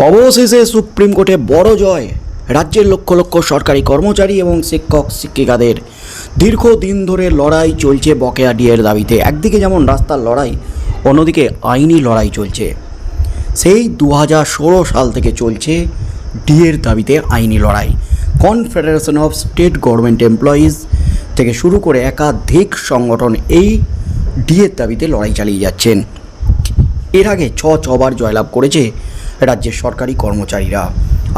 অবশেষে সুপ্রিম কোর্টে বড় জয়। রাজ্যের লক্ষ লক্ষ সরকারি কর্মচারী এবং শিক্ষক, শিক্ষিকাদের দীর্ঘদিন ধরে লড়াই চলছে বকেয়া ডিয়ের দাবিতে। একদিকে যেমন রাস্তার লড়াই, অন্যদিকে আইনি লড়াই চলছে। সেই দু সাল থেকে চলছে ডিএর দাবিতে আইনি লড়াই। Confederation of state government employees থেকে শুরু করে একাধিক সংগঠন এই ডিএর দাবিতে লড়াই চালিয়ে যাচ্ছেন। এর আগে ছ ছবার জয়লাভ করেছে রাজ্যের সরকারি কর্মচারীরা।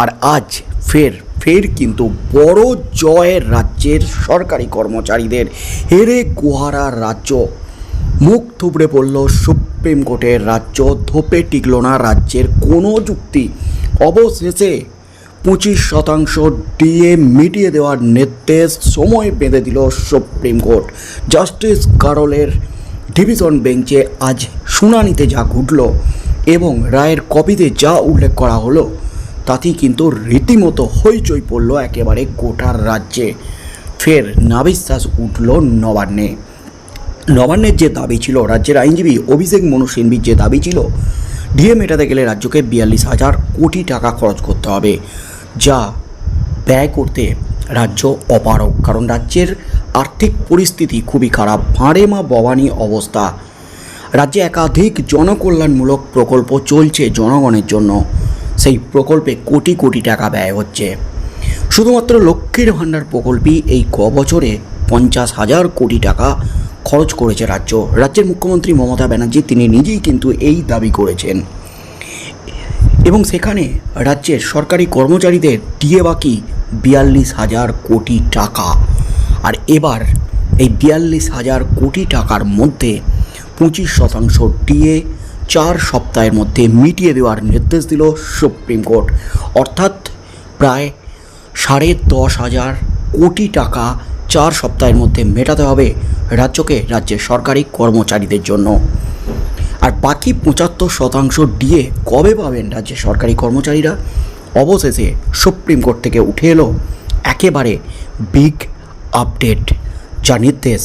আর আজ ফের ফের কিন্তু বড় জয় রাজ্যের সরকারি কর্মচারীদের হেরে গুহারা রাজ্য। মুখ থুবড়ে পড়ল সুপ্রিম কোর্টের রাজ্য, ধোপে টিকল না রাজ্যের কোনো যুক্তি। অবশেষে পঁচিশ শতাংশ ডিএ মিটিয়ে দেওয়ার নির্দেশ সময় বেঁধে দিল সুপ্রিম কোর্ট। জাস্টিস কারলের ডিভিশন বেঞ্চে আজ শুনানিতে যা ঘটল এবং রায়ের কপিতে যা উল্লেখ করা হলো, তাতেই কিন্তু রীতিমতো হইচই পড়ল একেবারে গোটার রাজ্যে। ফের নাবিশ্বাস উঠল নবান্নে। নবান্নের যে দাবি ছিল, রাজ্যের আইনজীবী অভিষেক মনু সিংভির যে দাবি ছিল ডিএ মেটাতে গেলে রাজ্যকে বিয়াল্লিশ হাজার কোটি টাকা খরচ করতে হবে, যা ব্যয় করতে রাজ্য অপারক কারণ রাজ্যের আর্থিক পরিস্থিতি খুবই খারাপ। ভাঁড়ে মা ভবানী অবস্থা। রাজ্যে একাধিক জনকল্যাণমূলক প্রকল্প চলছে জনগণের জন্য। সেই প্রকল্পে কোটি কোটি টাকা ব্যয় হচ্ছে। শুধুমাত্র লক্ষ্মীর ভাণ্ডার প্রকল্পই এই ক বছরে পঞ্চাশ হাজার কোটি টাকা খরচ করেছে রাজ্য। রাজ্যের মুখ্যমন্ত্রী মমতা ব্যানার্জি তিনি নিজেই কিন্তু এই দাবি করেছেন। এবং সেখানে রাজ্যের সরকারি কর্মচারীদের ডিএ বাকি বিয়াল্লিশ হাজার কোটি টাকা। আর এবার এই বিয়াল্লিশ হাজার কোটি টাকার মধ্যে পঁচিশ শতাংশ ডিএ চার সপ্তাহের মধ্যে মিটিয়ে দেওয়ার নির্দেশ দিল সুপ্রিম কোর্ট। অর্থাৎ প্রায় সাড়ে দশ হাজার কোটি টাকা চার সপ্তাহের মধ্যে মেটাতে হবে রাজ্যকে, রাজ্যের সরকারি কর্মচারীদের জন্য। আর বাকি পঁচাত্তর শতাংশ ডিএ কবে পাবেন রাজ্যের সরকারি কর্মচারীরা? অবশেষে সুপ্রিম কোর্ট থেকে উঠে এলো একেবারে বিগ আপডেট, যা নির্দেশ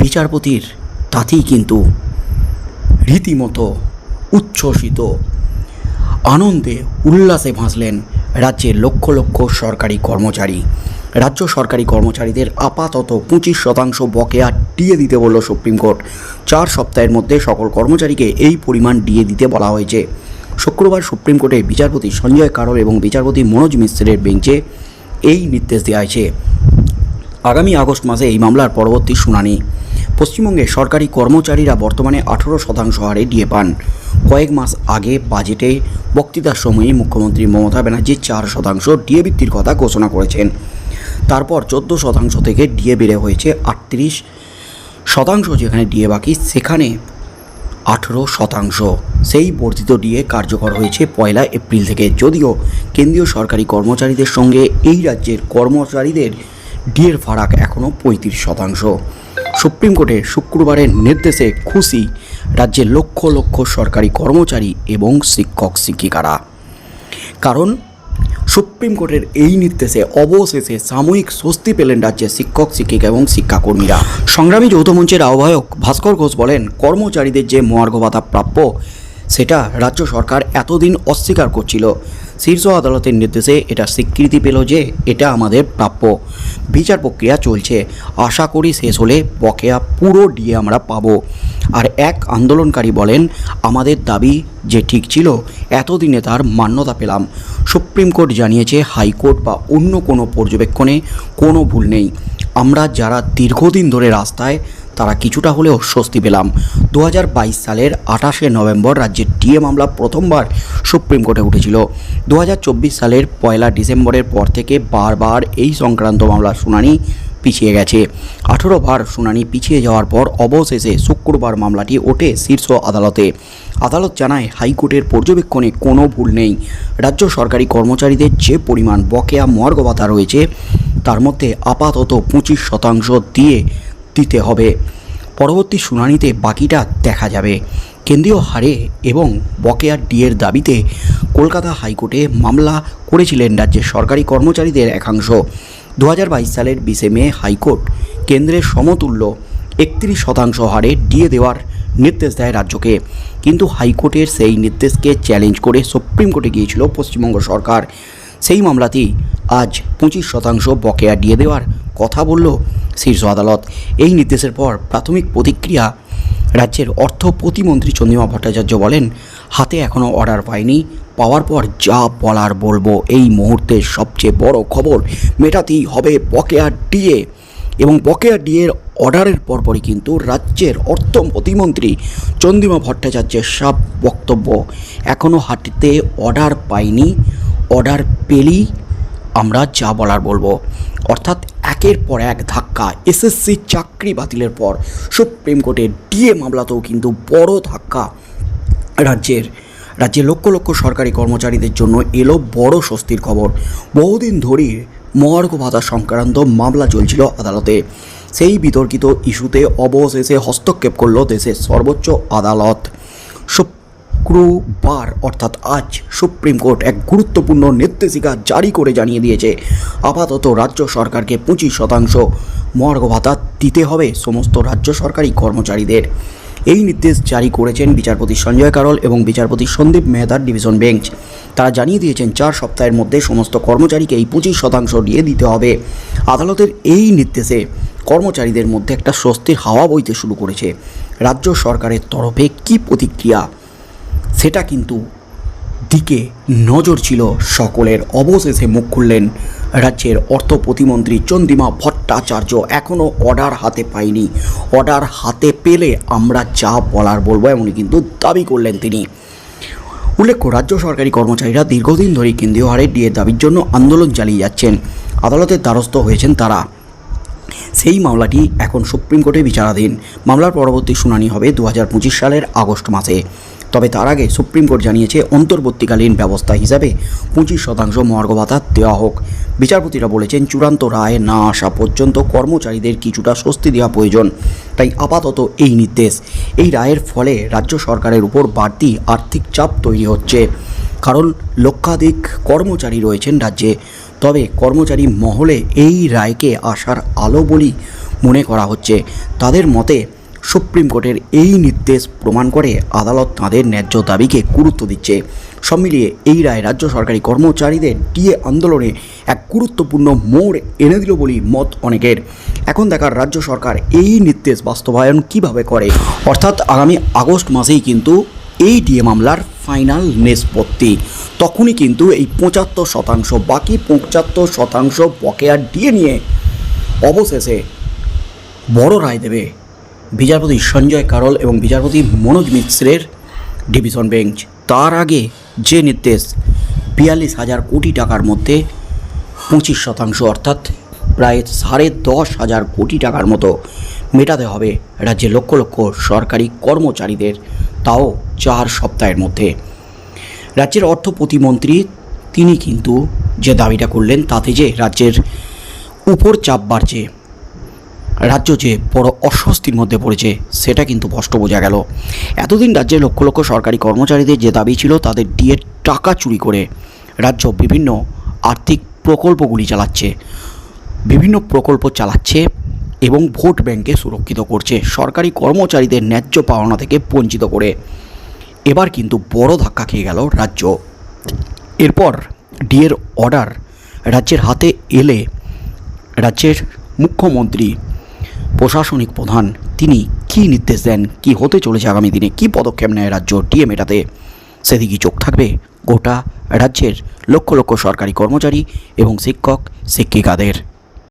বিচারপতির তাতেই কিন্তু রীতিমতো উচ্ছ্বসিত আনন্দে উল্লাসে ভাসলেন রাজ্যের লক্ষ লক্ষ সরকারি কর্মচারী। রাজ্য সরকারি কর্মচারীদের আপাতত পঁচিশ শতাংশ বকেয়া ডিএ দিতে বলল সুপ্রিম কোর্ট। চার সপ্তাহের মধ্যে সকল কর্মচারীকে এই পরিমাণ ডিএ দিতে বলা হয়েছে। শুক্রবার সুপ্রিম কোর্টে বিচারপতি সঞ্জয় কারল এবং বিচারপতি মনোজ মিশ্রের বেঞ্চে এই নির্দেশ দেওয়া হয়েছে। আগামী আগস্ট মাসে এই মামলার পরবর্তী শুনানি। পশ্চিমবঙ্গে সরকারি কর্মচারীরা বর্তমানে আঠেরো শতাংশ হারে ডিএ পান। কয়েক মাস আগে বাজেটে বক্তৃতার সময়ে মুখ্যমন্ত্রী মমতা ব্যানার্জি চার শতাংশ ডিএ বৃত্তির কথা ঘোষণা করেছেন। তারপর চোদ্দ শতাংশ থেকে ডিএ বেড়ে হয়েছে আটত্রিশ শতাংশ, যেখানে ডিএ বাকি, সেখানে আঠেরো শতাংশ। সেই বর্ধিত ডিএ কার্যকর হয়েছে পয়লা এপ্রিল থেকে। যদিও কেন্দ্রীয় সরকারি কর্মচারীদের সঙ্গে এই রাজ্যের কর্মচারীদের ডিএর ফারাক এখনও পঁয়ত্রিশ শতাংশ। সুপ্রিম কোর্টে শুক্রবারের নির্দেশে খুশি রাজ্যের লক্ষ লক্ষ সরকারি কর্মচারী এবং শিক্ষক শিক্ষিকারা। কারণ সুপ্রিম কোর্টের এই নির্দেশে অবশেষে সাময়িক স্বস্তি পেলেন রাজ্যের শিক্ষক, শিক্ষিকা এবং শিক্ষাকর্মীরা। সংগ্রামী যৌথ মঞ্চের আহ্বায়ক ভাস্কর ঘোষ বলেন, কর্মচারীদের যে মহার্ঘ ভাতা প্রাপ্য, সেটা রাজ্য সরকার এতদিন অস্বীকার করছিল। শীর্ষ আদালতের নির্দেশে এটা স্বীকৃতি পেল যে এটা আমাদের প্রাপ্য। বিচার প্রক্রিয়া চলছে। আশা করি শেষ হলে বকেয়া পুরো ডিএ আমরা পাবো। আর এক আন্দোলনকারী বলেন, আমাদের দাবি যে ঠিক ছিল, এতদিনে তার মান্যতা পেলাম। সুপ্রিম কোর্ট জানিয়েছে, হাইকোর্ট বা অন্য কোনো পর্যবেক্ষণে কোনো ভুল নেই। আমরা যারা দীর্ঘদিন ধরে রাস্তায় তারা কিছুটা হলেও স্বস্তি পেলাম। দু হাজার বাইশ সালের আঠাশে নভেম্বর রাজ্যের ডিএ মামলা প্রথমবার সুপ্রিম কোর্টে উঠেছিল। দু হাজার চব্বিশ সালের পয়লা ডিসেম্বরের পর থেকে বারবার এই সংক্রান্ত মামলার শুনানি পিছিয়ে গেছে। আঠেরো বার শুনানি পিছিয়ে যাওয়ার পর অবশেষে শুক্রবার মামলাটি ওঠে শীর্ষ আদালতে। আদালত জানায়, হাইকোর্টের পর্যবেক্ষণে কোনো ভুল নেই। রাজ্য সরকারি কর্মচারীদের যে পরিমাণ বকেয়া মর্গ ভাতা রয়েছে, তার মধ্যে আপাতত পঁচিশ শতাংশ দিয়ে দিতে হবে। পরবর্তী শুনানিতে বাকিটা দেখা যাবে। কেন্দ্রীয় হারে এবং বকেয়া ডিএর দাবিতে কলকাতা হাইকোর্টে মামলা করেছিলেন রাজ্যের সরকারি কর্মচারীদের একাংশ। দু হাজার বাইশ সালের বিশে মে হাইকোর্ট কেন্দ্রের সমতুল্য একত্রিশ শতাংশ হারে ডিএ দেওয়ার নির্দেশ দেয় রাজ্যকে। কিন্তু হাইকোর্টের সেই নির্দেশকে চ্যালেঞ্জ করে সুপ্রিম কোর্টে গিয়েছিল পশ্চিমবঙ্গ সরকার। সেই মামলাতেই আজ পঁচিশ শতাংশ বকেয়া দিয়ে দেওয়ার কথা বলল শীর্ষ আদালত এই নির্দেশের পর প্রাথমিক প্রতিক্রিয়া রাজ্যের অর্থ প্রতিমন্ত্রী চন্দ্রিমা ভট্টাচার্য বলেন, হাতে এখনও অর্ডার পাইনি, পাওয়ার পর যা বলার বলব, এই মুহূর্তের সবচেয়ে বড় খবর মেটাতেই হবে বকেয়া ডিএ এবং বকেয়া ডিএর অর্ডারের পরপরই কিন্তু রাজ্যের অর্থ প্রতিমন্ত্রী চন্দ্রিমা ভট্টাচার্যের সব বক্তব্য এখনও হাতে অর্ডার পাইনি অর্ডার পেলেই আমরা যা বলার বলব। অর্থাৎ একের পর এক ধাক্কা, এসএসসি চাকরি বাতিলের পর সুপ্রিম কোর্টের ডিএ মামলাতেও কিন্তু বড় ধাক্কা। রাজ্যের রাজ্যে লক্ষ লক্ষ সরকারি কর্মচারীদের জন্য এলো বড় স্বস্তির খবর। বহুদিন ধরেই মহার্ঘ ভাতা সংক্রান্ত মামলা চলছিল আদালতে। সেই বিতর্কিত ইস্যুতে অবশেষে হস্তক্ষেপ করল দেশের সর্বোচ্চ আদালত। শুক্রবার, অর্থাৎ আজ সুপ্রিম কোর্ট এক গুরুত্বপূর্ণ নির্দেশিকা জারি করে জানিয়ে দিয়েছে। আপাতত রাজ্য সরকারকে পঁচিশ শতাংশ মর্গ ভাতা দিতে হবে সমস্ত রাজ্য সরকারি কর্মচারীদের। এই নির্দেশ জারি করেছেন বিচারপতি সঞ্জয় কারল এবং বিচারপতি সন্দীপ মেহতার ডিভিশন বেঞ্চ। তারা জানিয়ে দিয়েছেন, চার সপ্তাহের মধ্যে সমস্ত কর্মচারীকে এই পঁচিশ শতাংশ দিয়ে দিতে হবে। আদালতের এই নির্দেশে কর্মচারীদের মধ্যে একটা স্বস্তির হাওয়া বইতে শুরু করেছে। রাজ্য সরকারের তরফে কী প্রতিক্রিয়া? সেটা কিন্তু দিকে নজর ছিল। সকলের অবশেষে মুখ খুললেন। রাজ্যের অর্থ প্রতিমন্ত্রী চন্দ্রিমা ভট্টাচার্য এখনও অর্ডার হাতে পায়নি। অর্ডার হাতে পেলে আমরা যা বলার বলব এমনই কিন্তু দাবি করলেন তিনি। উল্লেখ্য, রাজ্য সরকারি কর্মচারীরা দীর্ঘদিন ধরে কেন্দ্রীয় হারে ডিএ দাবির জন্য আন্দোলন চালিয়ে যাচ্ছেন। আদালতের দ্বারস্থ হয়েছেন তারা। সেই মামলাটি এখন সুপ্রিম কোর্টে বিচারাধীন। মামলার পরবর্তী শুনানি হবে দু হাজার পঁচিশ সালের আগস্ট মাসে। তবে তার আগে সুপ্রিম কোর্ট জানিয়েছে অন্তর্বর্তীকালীন ব্যবস্থা হিসাবে পঁচিশ শতাংশ মর্গ ভাতা দেওয়া হোক। বিচারপতিরা বলেছেন চূড়ান্ত রায় না আসা পর্যন্ত কর্মচারীদের কিছুটা স্বস্তি দেওয়া প্রয়োজন। তাই আপাতত এই নির্দেশ। এই রায়ের ফলে রাজ্য সরকারের উপর বাড়তি আর্থিক চাপ তৈরি হচ্ছে। কারণ লক্ষাধিক কর্মচারী রয়েছেন রাজ্যে। তবে কর্মচারী মহলে এই রায়কে আসার আলো বলি মনে করা হচ্ছে। তাদের মতে সুপ্রিম কোর্টের এই নির্দেশ প্রমাণ করে আদালত তাঁদের ন্যায্য দাবিকে গুরুত্ব দিচ্ছে। সব মিলিয়ে এই রায় রাজ্য সরকারি কর্মচারীদের ডিএ আন্দোলনে এক গুরুত্বপূর্ণ মোড় এনে দিল বলেই মত অনেকের। এখন দেখার রাজ্য সরকার এই নির্দেশ বাস্তবায়ন কীভাবে করে? অর্থাৎ আগামী আগস্ট মাসেই কিন্তু এই ডিএ মামলার ফাইনাল নিষ্পত্তি তখনই কিন্তু এই পঁচাত্তর শতাংশ, বাকি পঁচাত্তর শতাংশ বকেয়া ডিএ নিয়ে অবশেষে বড় রায় দেবে বিচারপতি সঞ্জয় কারল এবং বিচারপতি মনোজ মিশ্রের ডিভিশন বেঞ্চ। তার আগে যে নির্দেশ, বিয়াল্লিশ হাজার কোটি টাকার মধ্যে পঁচিশ শতাংশ অর্থাৎ প্রায় সাড়ে দশ হাজার কোটি টাকার মতো মেটাতে হবে রাজ্যে লক্ষ লক্ষ সরকারি কর্মচারীদের, তাও চার সপ্তাহের মধ্যে। রাজ্যের অর্থ প্রতিমন্ত্রী, তিনি কিন্তু যে দাবিটা করলেন তাতে যে রাজ্যের উপর চাপ বাড়ছে রাজ্য যে বড় অস্বস্তির মধ্যে পড়েছে, সেটা কিন্তু স্পষ্ট বোঝা গেল। এতদিন রাজ্যের লক্ষ লক্ষ সরকারি কর্মচারীদের যে দাবি ছিল, তাদের ডিএর টাকা চুরি করে রাজ্য বিভিন্ন আর্থিক প্রকল্পগুলি চালাচ্ছে, বিভিন্ন প্রকল্প চালাচ্ছে এবং ভোট ব্যাংকে সুরক্ষিত করছে। সরকারি কর্মচারীদের ন্যায্য পাওনা থেকে বঞ্চিত করে এবার কিন্তু বড় ধাক্কা খেয়ে গেল রাজ্য। এরপর ডিএর অর্ডার রাজ্যের হাতে এলে রাজ্যের মুখ্যমন্ত্রী প্রশাসনিক প্রধান। তিনি কি নির্দেশ দেন? কি হতে চলেছে আগামী দিনে? কি পদক্ষেপ নেয় রাজ্য ডিএম এটাতে? সেদিকে চোখ থাকবে গোটা রাজ্যের লক্ষ লক্ষ সরকারি কর্মচারী এবং শিক্ষক, শিক্ষিকাদের।